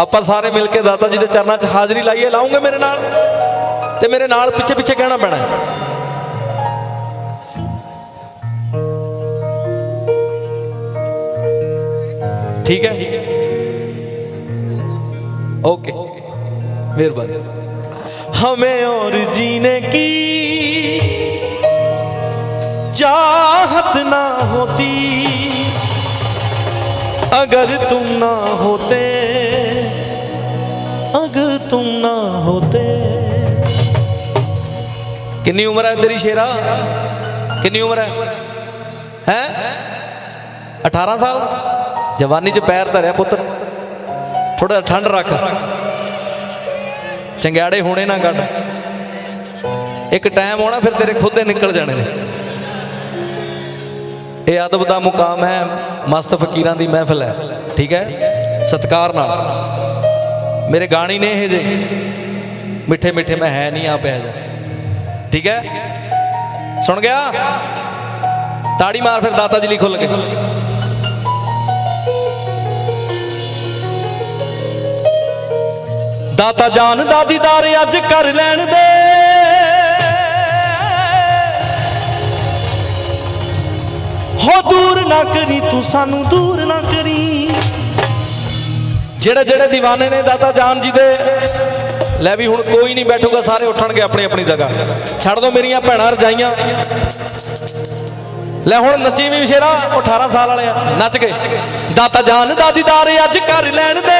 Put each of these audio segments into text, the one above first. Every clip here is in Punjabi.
ਆਪਾਂ ਸਾਰੇ ਮਿਲ ਕੇ ਦਾਤਾ ਜੀ ਦੇ ਚਰਨਾਂ 'ਚ ਹਾਜ਼ਰੀ ਲਾਈਏ ਲਾਉਂਗੇ ਮੇਰੇ ਨਾਲ ਤੇ ਮੇਰੇ ਨਾਲ ਪਿੱਛੇ ਪਿੱਛੇ ਕਹਿਣਾ ਪੈਣਾ ਹੈ। ठीक है ओके मेहरबानी हमें और जीने की चाहत ना होती अगर तुम ना होते अगर तुम ना होते कितनी उम्र है तेरी शेरा कितनी उम्र है हैं 18 ਸਾਲ ਜਵਾਨੀ 'ਚ ਪੈਰ ਧਰਿਆ ਪੁੱਤਰ ਥੋੜਾ ਠੰਡ ਰੱਖ ਚੰਗਿਆੜੇ ਹੋਣੇ ਨਾ ਕੱਢ ਇੱਕ ਟਾਈਮ ਆਉਣਾ ਫਿਰ ਤੇਰੇ ਖੁਦ ਦੇ ਨਿਕਲ ਜਾਣੇ ਨੇ ਇਹ ਅਦਬ ਦਾ ਮੁਕਾਮ ਹੈ ਮਸਤ ਫਕੀਰਾਂ ਦੀ ਮਹਿਫਲ ਹੈ ਠੀਕ ਹੈ ਸਤਕਾਰ ਨਾਲ ਮੇਰੇ ਗਾਣੀ ਨੇ ਇਹ ਜੇ। ਮਿੱਠੇ ਮਿੱਠੇ ਮੈਂ ਹੈ ਨਹੀਂ ਆ ਪਿਆ ਜਾ। ਠੀਕ ਹੈ? ਸੁਣ ਗਿਆ? ਤਾੜੀ ਮਾਰ ਫਿਰ ਦਾਤਾ ਜੀ ਲਈ ਖੁੱਲ ਕੇ। ਦਾਤਾ ਜਾਨ ਦਾ ਦੀਦਾਰ ਅੱਜ ਕਰ ਲੈਣ ਦੇ। ਹੋ ਦੂਰ ਨਾ ਕਰੀ ਤੂੰ ਸਾਨੂੰ ਦੂਰ ਨਾ ਕਰੀ। ਜਿਹੜੇ ਜਿਹੜੇ دیਵਾਨੇ ਨੇ ਦਾਤਾ ਜਾਨ ਜੀ ਦੇ, ਲੈ ਵੀ ਹੁਣ ਕੋਈ ਨਹੀਂ ਬੈਠੂਗਾ, ਸਾਰੇ ਉੱਠਣਗੇ ਆਪਣੀ ਆਪਣੀ ਜਗ੍ਹਾ। ਛੱਡ ਦੋ ਮੇਰੀਆਂ ਭੈਣਾਂ ਰਜਾਈਆਂ। ਲੈ ਹੁਣ ਨੱਚੀ ਵੀ ਸ਼ੇਰਾ ਉਹ 18 ਸਾਲ ਵਾਲੇ ਆ, ਨੱਚ ਗਏ। ਦਾਤਾ ਜਾਨ ਦਾ ਦੀਦਾਰ ਅੱਜ ਕਰ ਲੈਣ ਦੇ।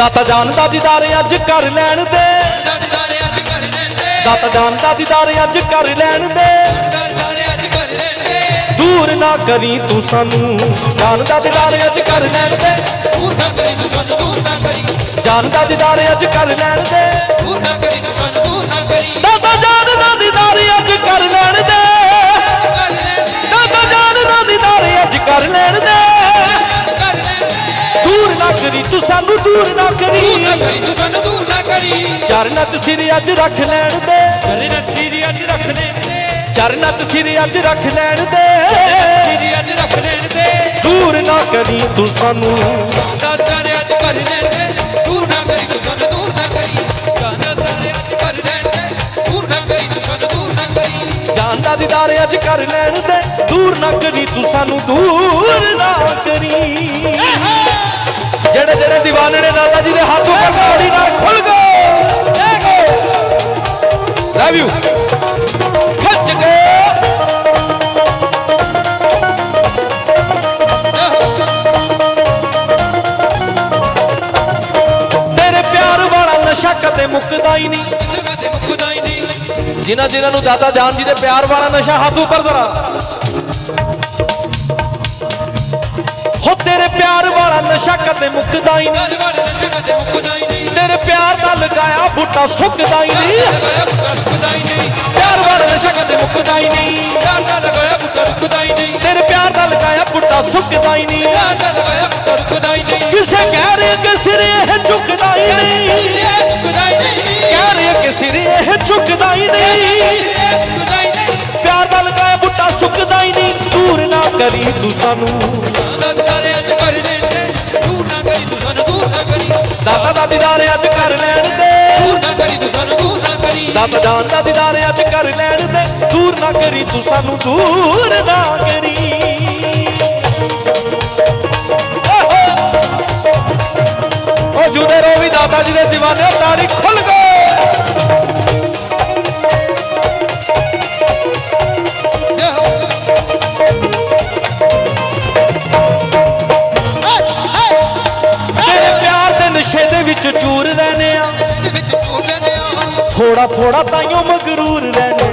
ਦਾਤਾ ਜਾਨ ਦਾ। ਦੀਦਾਰ ਅੱਜ ਕਰ ਲੈਣ ਦੇ। ਦਾਤਾ ਜਾਨ ਦਾ। ਦੀਦਾਰ ਅੱਜ ਕਰ ਲੈਣ ਦੇ। ਦੂਰ ਨਾ ਕਰੀ ਤੂੰ ਸਾਨੂੰ। ਜਾਨ ਦਾ ਦੀਦਾਰ ਅੱਜ ਕਰ ਲੈਣ ਦੇ। ਜਾਨ ਦਾ ਦੀਦਾਰ ਅੱਜ ਕਰ ਲੈਣ ਦੇ। ਦਾਤਾ ਜਾਨ ਦਾ ਦੀਦਾਰ ਨਾ ਕਰੀ ਤੂੰ ਸਾਨੂੰ ਦੂਰ ਨਾ ਕਰੀ ਚਰਨਾਂ ਤੇ ਸਿਰ ਅੱਜ ਰੱਖ ਲੈਣ ਦੇ ਚਰਨਾਂ ਤੇ ਸਿਰ ਅੱਜ ਰੱਖ ਲੈਣ ਦੇ ਚਰਨਾਂ ਤੇ ਸਿਰ ਅੱਜ ਰੱਖ ਲੈਣ ਦੇ ਦੂਰ ਨਾ ਕਰੀ ਤੂੰ ਸਾਨੂੰ ਜਾਨ ਦਾ ਦੀਦਾਰ ਅੱਜ ਕਰ ਲੈਣ ਦੇ ਦੂਰ ਨਾ ਕਰੀ ਤੂੰ ਸਾਨੂੰ ਦੂਰ ਨਾ ਕਰੀ ਜਿਹੜੇ ਜਿਹੜੇ دیਵਾਨੇ ਨੇ ਦਾਦਾ ਜੀ ਦੇ ਹੱਥ ਉੱਪਰ ਤਾੜੀ ਨਾਲ ਖੁੱਲ ਗਏ। ਲਵ ਯੂ ਖੱਜ ਗਏ। ਤੇਰੇ ਪਿਆਰ ਵਾਲਾ ਨਸ਼ਾ ਕਦੇ ਮੁੱਕਦਾ ਹੀ ਨਹੀਂ। ਜਿਨ੍ਹਾਂ ਜਿਨ੍ਹਾਂ ਨੂੰ ਦਾਦਾ ਜਾਨ ਜੀ ਦੇ ਪਿਆਰ ਵਾਲਾ ਨਸ਼ਾ ਹੱਥ ਉੱਪਰ ਧਰਾ। ਵਾਲਾ ਨਸ਼ਾ ਕਦੇ ਮੁੱਕਦਾ ਹੀ ਨਹੀਂ। ਤੇਰੇ ਪਿਆਰ ਦਾ ਲਗਾਇਆ ਬੂਟਾ ਸੁੱਕਦਾ ਹੀ ਨਹੀਂ। ਪਿਆਰ ਵਾਲਾ ਨਸ਼ਾ ਕਦੇ ਮੁੱਕਦਾ ਹੀ ਨਹੀਂ। ਤੇਰੇ ਪਿਆਰ ਦਾ ਲਗਾਇਆ ਬੂਟਾ ਸੁੱਕਦਾ ਹੀ ਨਹੀਂ। ਕਿਸੇ ਕਹਿ ਰਹੇ ਕਿ ਸਿਰੇ ਇਹ ਝੁਕਦਾ ਹੀ ਨਹੀਂ। ਕਹਿ ਰਹੇ ਕਿ ਸਿਰੇ ਇਹ ਝੁਕਦਾ ਹੀ ਨਹੀਂ। ਪਿਆਰ ਦਾ ਲਗਾਇਆ ਬੂਟਾ ਸੁੱਕਦਾ ਹੀ ਨਹੀਂ। ਦੂਰ ਨਾ ਕਰੀ ਤੂੰ ਸਾਨੂੰ। ਦਾਤਾ ਦਾ ਦੀਦਾਰ ਅੱਜ ਕਰ ਲੈਣ ਦੇ। ਦਾਤਾ ਜਾਨ ਦਾ ਦੀਦਾਰ ਅੱਜ ਕਰ ਲੈਣ ਦੇ। ਦੂਰ ਨਾ ਕਰੀ ਤੂੰ ਸਾਨੂੰ ਦੂਰ ਨਾ ਕਰੀ। ਉਹ ਜੁਦੇ ਰੋ ਵੀ ਦਾਤਾ ਜੀ ਦੇ دیਵਾਨੇ ਤਾੜੀ ਥੋੜਾ ਥੋੜਾ ਤਾਈਓ ਮਗਰੂਰ ਰਹਿੰਦੇ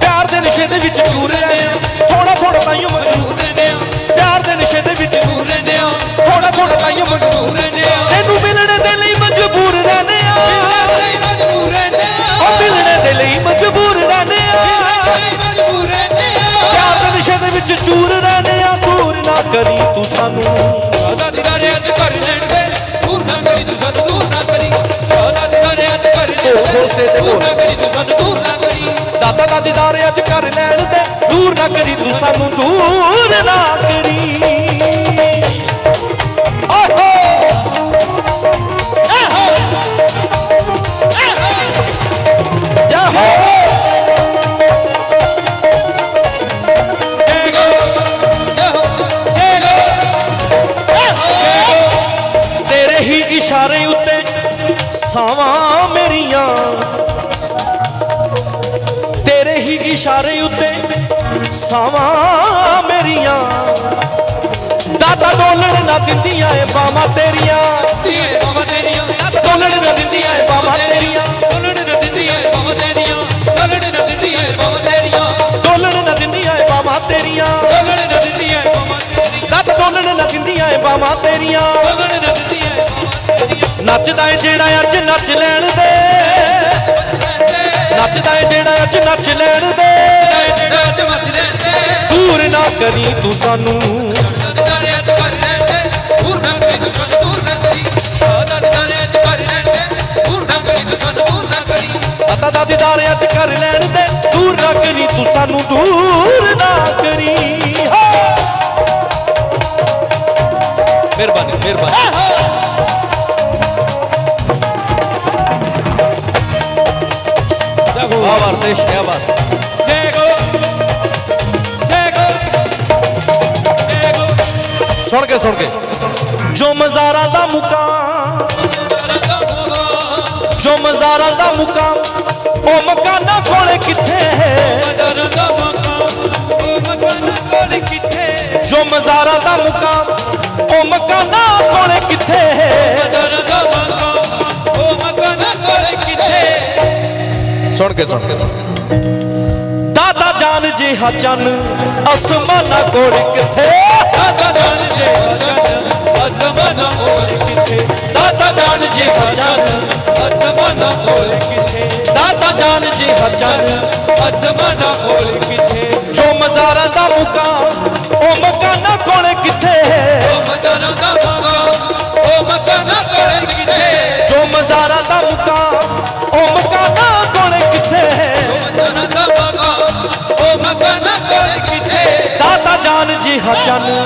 ਪਿਆਰ ਦੇ ਨਸ਼ੇ ਦੇ ਵਿੱਚ ਚੂਰ ਰਹਿੰਦੇ ਆ ਥੋੜਾ ਥੋੜਾ ਤਾਈਓ ਮਗਰੂਰ ਰਹਿੰਦੇ ਆ ਪਿਆਰ ਦੇ ਨਸ਼ੇ ਦੇ ਵਿੱਚ ਚੂਰ ਰਹਿੰਦੇ ਆ ਥੋੜਾ ਥੋੜਾ ਤਾਈਓ ਮਗਰੂਰ ਰਹਿੰਦੇ ਆ ਤੈਨੂੰ ਮਿਲਣ ਦੇ ਲਈ ਮਜਬੂਰ ਰਹਿੰਦੇ ਆ ਉਹ ਮਿਲਣ ਦੇ ਲਈ ਮਜਬੂਰ ਰਹਿੰਦੇ ਆ ਪਿਆਰ ਦੇ ਨਸ਼ੇ ਦੇ ਵਿੱਚ ਚੂਰ ਰਹਿੰਦੇ ਆ ਦੂਰ ਨਾ ਕਰੀ ਤੂੰ ਸਾਨੂੰ ਦਾਦਾ ਦਾਰੇ ਅੱਜ ਕਰ ਹਿੱਸੇ ਤੇ ਦੂਰ ਬੋਲ ਨਾ ਕਰੀ ਤੂੰ ਸਾਨੂੰ ਦੂਰ ਨਾ ਕਰੀ ਦਾਦਾ ਦਾਦੀ ਦਾਰੇ ਅੱਜ ਕਰ ਲੈਣ ਤੇ ਦੂਰ ਨਾ ਕਰੀ ਤੂੰ ਸਾਨੂੰ ਦੂਰ ਨਾ ਕਰੀ ਆਹੋ ਜਾਹੋ ਜੇਗੋ ਜੇਹੋ ਤੇਰੇ ਹੀ ਇਸ਼ਾਰੇ ਉੱਤੇ ਸਾਵਾਂ ਇਸ਼ਾਰੇ ਉੱਤੇ ਸਾਵਾਂ ਮੇਰੀਆਂ। ਦਾਦਾ ਡੋਲਣ ਨਾ ਦਿੰਦੀਆਂ ਏ ਬਾਵਾਂ ਤੇਰੀਆਂ। ਡੋਲਣ ਨਾ ਦਿੰਦੀਆਂ ਏ ਬਾਵਾਂ ਤੇਰੀਆਂ। ਬੋਲਣ ਨਾ ਦਿੰਦੀ ਐ ਬਾਬਾ ਤੇਰੀਆਂ ਬੋਲਣ ਨਾ ਦਿੰਦੀ ਐ ਬਾਬਾ ਤੇਰੀਆਂ ਡੋਲਣ ਨਾ ਦਿੰਦੀਆਂ ਏ ਬਾਵਾਂ ਤੇਰੀਆਂ। ਬੋਲਣ ਨਾ ਦਿੰਦੀ ਐ ਬਾਬਾ ਤੇਰੀਆਂ ਦਾਦਾ ਡੋਲਣ ਨਾ ਦਿੰਦੀਆਂ ਏ ਬਾਵਾਂ ਤੇਰੀਆਂ ਬੋਲਣ ਨਾ ਦਿੰਦੀ ਐ ਬਾਬਾ ਤੇਰੀਆਂ। ਨੱਚਦਾ ਏ ਜਿਹੜਾ ਅੱਜ ਨੱਚ ਲੈਣ ਦੇ। ਨੱਚਦਾ ਏ ਜਿਹੜਾ ਅੱਜ ਨੱਚ ਲੈਣ ਦੇ। ਕਰੀ ਦਾਦਾ ਦਾਦੀ ਦਾਰੇ ਅੱਜ ਕਰ ਲੈਣ ਦੇ ਦੂਰ ਨਾ ਕਰੀ ਤੂੰ ਸਾਨੂੰ ਦੂਰ ਨਾ ਕਰੀ। ਹਾਂ। ਮਿਹਰਬਾਨੀ। ਮਿਹਰਬਾਨੀ ਆਵਾਰ ਦੇਸ਼ ਹੈ ਆਵਾਰ ਸੁਣ ਕੇ ਸੁਣ ਕੇ। ਜੋ ਮਜ਼ਾਰਾ ਦਾ ਮੁਕਾਮ, ਜੋ ਮਜ਼ਾਰਾ ਦਾ ਮੁਕਾਮ, ਉਹ ਮਕਾਨਾਂ ਕੋਲੇ ਕਿੱਥੇ ਹੈ? ਜੋ ਮਜ਼ਾਰਾਂ ਦਾ ਮੁਕਾਮ, ਉਹ ਮਕਾਨਾ ਕੋਲੇ ਕਿੱਥੇ ਹੈ? ਸੁਣ ਕੇ ਸੁਣ ਕੇ ਸੁਣ ਕੇ। ਦਾਦਾ ਜਾਨ ਜਿਹਾ ਚੰਨ, ਅਸਮਾਨਾ ਕੋਲ ਕਿੱਥੇ? ਦਾਦਾ ਜਾਨ ਜਿਹਾ ਚੰਨ ਅਸਮਾਨਾਂ ਕੋਲ ਕਿੱਥੇ? ਦਾਦਾ ਜਾਨ ਜਿਹਾ ਚੰਨ ਦਾਦਾ ਜਾਨ ਜਿਹਾ ਚੰਨ ਜੋ ਮਜ਼ਾਰਾਂ ਦਾ ਮੁਕਾਮ ਉਹ ਮਕਾਨਾਂ ਕਿੱਥੇ? ਜੋ ਮਜ਼ਾਰਾਂ ਦਾ ਮੁਕਾਮ ਉਹ ਮਕਾਨਾਂ ਕਿੱਥੇ? ਦਾਦਾ ਜਾਨ ਜਿਹਾ ਚੰਨ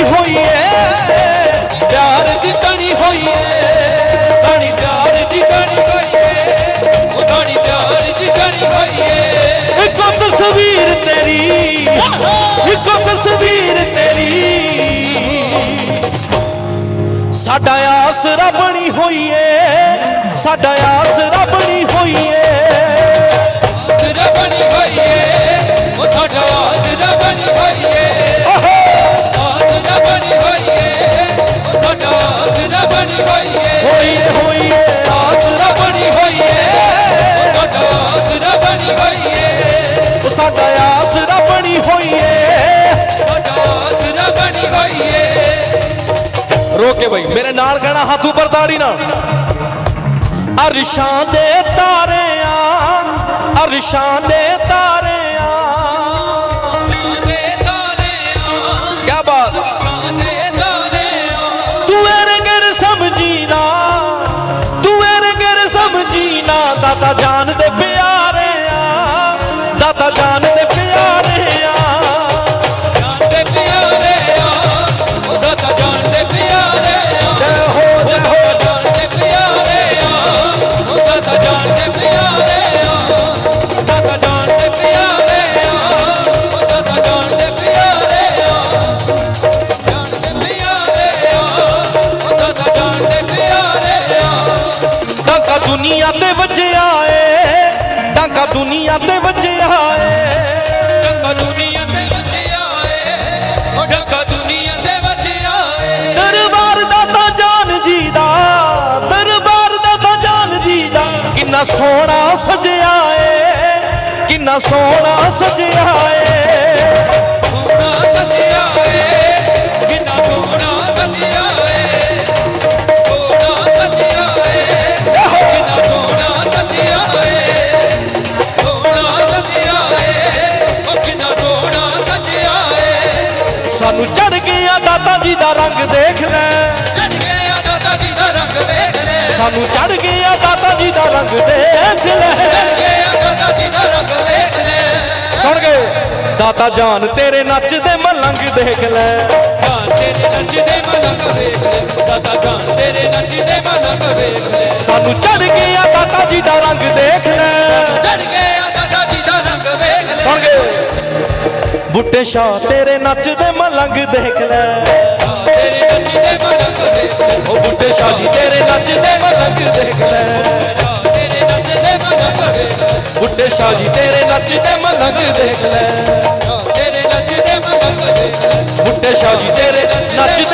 ਦੀ ਤਣੀ ਹੋਈ ਏ ਪਿਆਰ ਦੀ ਤਣੀ ਹੋਈ ਏ ਤਾਣੀ ਪਿਆਰ ਦੀ ਤਣੀ ਹੋਈ ਏ ਇੱਕੋ ਤਸਵੀਰ ਤੇਰੀ। ਇੱਕੋ ਤਸਵੀਰ ਤੇਰੀ। ਸਾਡਾ ਆਸਰਾ ਬਣੀ ਹੋਈ ਏ ਸਾਡਾ ਆਸਰਾ ਬਣੀ ਹੋਈ ਏ ਹੋਈ ਏ ਹੋਈ ਏ ਆਸਰਾ ਬਣੀ ਹੋਈ ਏ ਉਹ ਸਾਡਾ ਆਸਰਾ ਬਣੀ ਹੋਈ ਏ ਰੋਕੇ ਬਈ ਮੇਰੇ ਨਾਲ ਕਹਿਣਾ ਹੱਥ ਉੱਪਰ ਤਾੜੀ ਨਾ ਅਰਸ਼ਾਂ ਦੇ ਤਾਰਿਆਂ ਅਰਸ਼ਾਂ ਦੇ ਤਾਰਿਆਂ। ਤੇ ਵੱਜਿਆ ਏ ਡਾਂਗਾ ਦੁਨੀਆ ਤੇ ਵੱਜਿਆ ਏ ਡਾਂਗਾ ਦੁਨੀਆ ਤੇ ਵੱਜਿਆ ਏ ਉਹ ਡਾਂਗਾ ਦੁਨੀਆ ਤੇ ਵੱਜਿਆ ਏ ਦਰਬਾਰ ਦਾ ਤਾਂ ਜਾਨ ਜੀ ਦਾ ਦਰਬਾਰ ਦਾ ਤਾਂ ਜਾਨ ਜੀ ਦਾ ਕਿੰਨਾ ਸੋਹਣਾ ਸਜਿਆ ਏ ਕਿੰਨਾ ਸੋਹਣਾ ਸਜਿਆ ਏ। ਦਾਤਾ ਜਾਨ ਤੇਰੇ ਨੱਚਦੇ ਮਲੰਗ ਦੇਖ ਲੈ। ਜਾਨ ਤੇਰੇ ਨੱਚਦੇ ਮਲੰਗ ਵੇਖ ਲੈ। ਦਾਦਾ ਜਾਨ ਤੇਰੇ ਨੱਚਦੇ ਮਲੰਗ ਵੇਖ ਲੈ। ਸਾਨੂੰ ਚੜ ਗਿਆ ਦਾਤਾ ਜੀ ਦਾ ਰੰਗ ਦੇਖ ਲੈ। ਚੜ ਗਿਆ ਦਾਦਾ ਜੀ ਦਾ ਰੰਗ ਵੇਖ ਲੈ। ਸੁਣ ਗਏ। ਬੁੱਟੇ ਸ਼ਾਹ ਤੇਰੇ ਨੱਚਦੇ ਮਲੰਗ ਦੇਖ ਲੈ। ਤੇਰੇ ਨੱਚਦੇ ਮਲੰਗ ਵੇਖ ਲੈ। ਉਹ ਬੁੱਟੇ ਸ਼ਾਹ ਜੀ ਤੇਰੇ ਨੱਚਦੇ ਮਲੰਗ ਦੇਖ ਲੈ। ਲੈ ਸ਼ਾਹ ਜੀ ਤੇਰੇ ਨੱਚਦੇ ਮਲੰਗ ਦੇਖ ਲੈ। ਤੇਰੇ ਨੱਚਦੇ ਮਲੰਗ ਵੇਖ ਲੈ। ਬੁੱਟੇ ਸ਼ਾਹ ਜੀ ਤੇਰੇ ਨੱਚਦੇ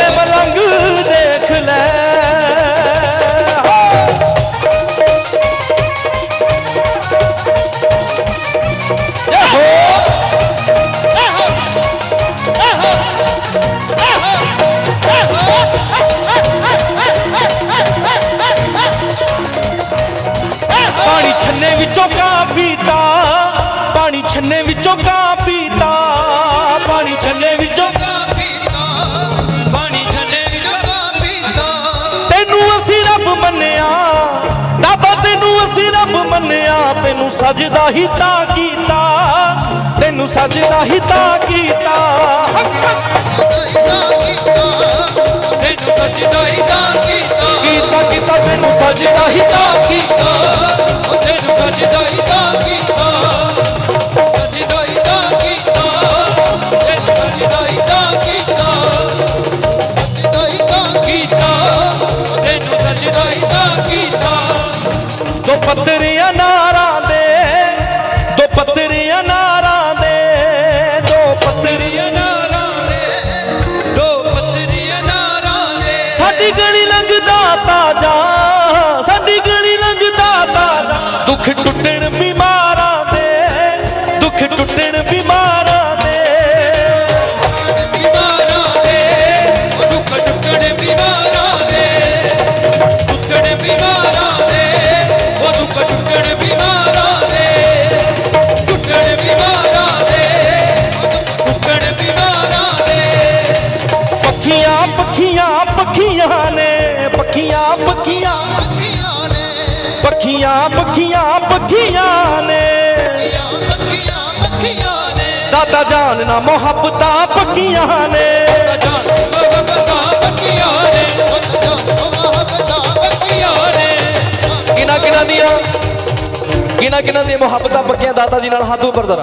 ਮੰਨਿਆ, ਤੈਨੂੰ ਸਜਦਾ ਹੀ ਤਾਂ ਕੀਤਾ। ਤੈਨੂੰ ਸਜਦਾ ਹੀ ਤਾਂ ਕੀਤਾ। ਤੈਨੂੰ ਸਜਦਾ ਹੀ ਤਾਂ ਕੀਤਾ ਕੀਤਾ ਕੀਤਾ ਤੈਨੂੰ ਸਜਦਾ ਹੀ ਤਾਂ ਕੀਤਾ, ਤੈਨੂੰ ਸਜਦਾ ਹੀ ਤਾਂ ਕੀਤਾ। ਨੇ ਦਾਦਾ ਮੁਹੱਬਤਾਂ ਪੱਕੀਆਂ ਨੇ। ਜਾਨ ਮਹਬਤਾਂ ਦੀਆਂ ਕਿਨਾ ਕਿਨਾ ਦੀਆਂ ਮੁਹੱਬਤਾਂ ਪੱਕੀਆਂ? ਦਾਦਾ ਜੀ ਨਾਲ ਹੱਥ ਉੱਪਰ ਜ਼ਰਾ।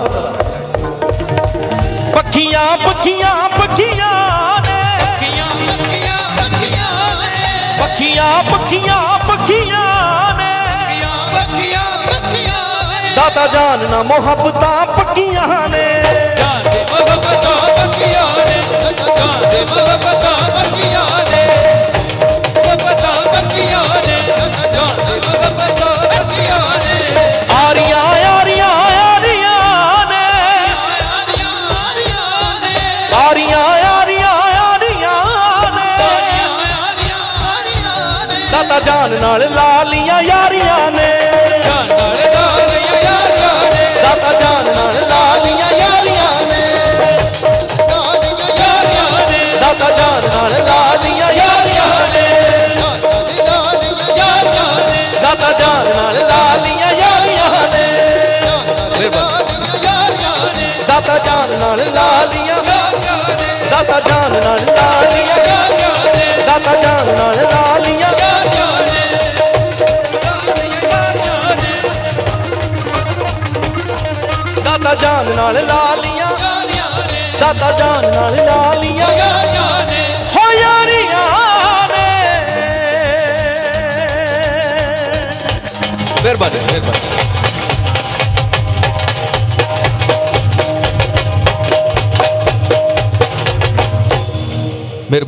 ਪੱਖੀਆਂ ਪੱਖੀਆਂ ਪੱਖੀਆਂ ਨੇ। ਅੱਖੀਆਂ ਅੱਖੀਆਂ ਅੱਖੀਆਂ ਨੇ। ਪੱਖੀਆਂ ਪੱਖੀਆਂ ਪੱਖੀਆਂ ਨੇ ਅੱਖੀਆਂ ਅੱਖੀਆਂ ਅੱਖੀਆਂ ਦਾਦਾ ਜਾਨ ਨਾ ਮੁਹੱਬਤਾਂ ਪੱਕੀਆਂ ਨੇ। ਜਾਨ ਨਾਲ ਲਾਲੀਆਂ ਯਾਰੀਆਂ ਨੇ। ਜਾਨ ਨਾਲ ਲਾਲੀਆਂ ਯਾਰੀਆਂ ਨੇ। ਦਾਦਾ ਜਾਨ ਨਾਲ ਲਾਲੀਆਂ ਯਾਰੀਆਂ ਨੇ ਲਾਲੀਆਂ ਯਾਰੀਆਂ ਨੇ। ਦਾਦਾ ਜਾਨ ਨਾਲ ਲਾਲੀਆਂ ਯਾਰੀਆਂ ਨੇ ਲਾਲੀਆਂ ਯਾਰੀਆਂ ਨੇ। ਦਾਦਾ ਜਾਨ ਨਾਲ ਲਾਲੀਆਂ ਯਾਰੀਆਂ ਨੇ। ਲਾਲੀਆਂ ਯਾਰੀਆਂ ਨੇ। ਦਾਦਾ ਜਾਨ ਨਾਲ ਲਾਲੀਆਂ ਦਾਦਾ ਜਾਨ ਨਾਲ ਦਾਦਾ ਜਾਨ ਨਾਲ ਲਾਲੀਆਂ ਦਾਦਾ ਜਾਨ ਨਾਲ ਲਾਲੀਆਂ ਦਾਦਾ ਜਾਨ ਨਾਲ ਲਾਲੀਆਂ ਹੋ ਯਾਰੀਆਂ ਨੇ। ਮਿਹਰਬਾਨੀ ਮਿਹਰਬਾਨੀ।